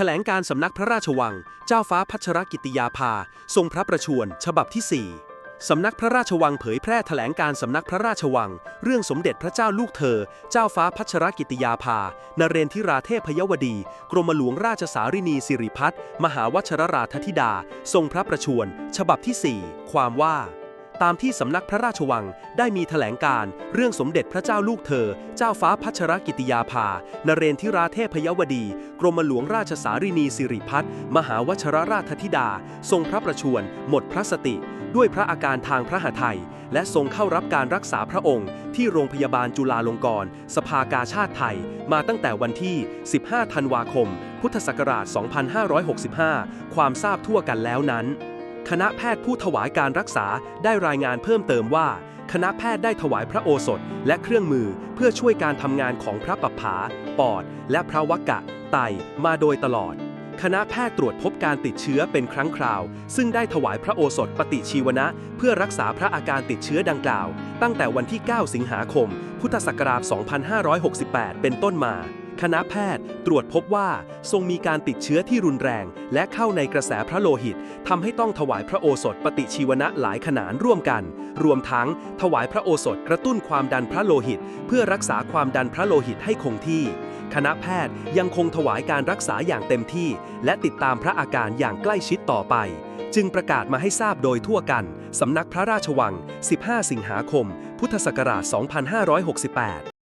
แถลงการสำนักพระราชวัง เจ้าฟ้าพัชรกิติยาภา ทรงพระประชวรฉบับที่ 4สำนักพระราชวังเผยแพร่แถลงการสำนักพระราชวัง เรื่องสมเด็จพระเจ้าลูกเธอ เจ้าฟ้าพัชรกิติยาภา นเรนทิราเทพยวดี กรมหลวงราชสารินีสิริพัฒน์มหาวชรราธิดา ทรงพระประชวรฉบับที่ 4 ความว่า ตามที่สำนักพระราชวังได้มีแถลงการเรื่องสมเด็จพระเจ้าลูกเธอ เจ้าฟ้าพัชรกิติยาภา นเรนทิราเทพยวดี กรมหลวงราชสารินีสิริพัฒน์มหาวชรราชธิดา ทรงพระประชวรหมดพระสติ ด้วยพระอาการทางพระหทัยและทรงเข้ารับการรักษาพระองค์ ที่โรงพยาบาลจุฬาลงกรณ์สภากาชาติไทย มาตั้งแต่วันที่ 15 ธันวาคม พุทธศักราช 2565 ความทราบทั่วกันแล้วนั้น คณะแพทย์ผู้ถวายการรักษาได้รายงานเพิ่มเติมว่า คณะแพทย์ได้ถวายพระโอสถและเครื่องมือเพื่อช่วยการทำงานของพระปัปภาปอด และพระวกะ ไตมาโดยตลอด คณะแพทย์ตรวจพบการติดเชื้อเป็นครั้งคราว ซึ่งได้ถวายพระโอสถปฏิชีวนะ เพื่อรักษาพระอาการติดเชื้อดังกล่าว ตั้งแต่วันที่ 9 สิงหาคม พุทธศักราช 2568 เป็นต้นมา คณะแพทย์ตรวจพบว่าทรงมีการติดเชื้อที่รุนแรง และเข้าในกระแสพระโลหิตทำให้ต้องถวายพระโอสถปฏิชีวนะหลายขนานร่วมกัน รวมทั้งถวายพระโอสถกระตุ้นความดันพระโลหิต เพื่อรักษาความดันพระโลหิตให้คงที่ คณะแพทย์ยังคงถวายการรักษาอย่างเต็มที่ และติดตามพระอาการอย่างใกล้ชิดต่อไป จึงประกาศมาให้ทราบโดยทั่วกัน สำนักพระราชวัง 15 สิงหาคม พุทธศักราช 2568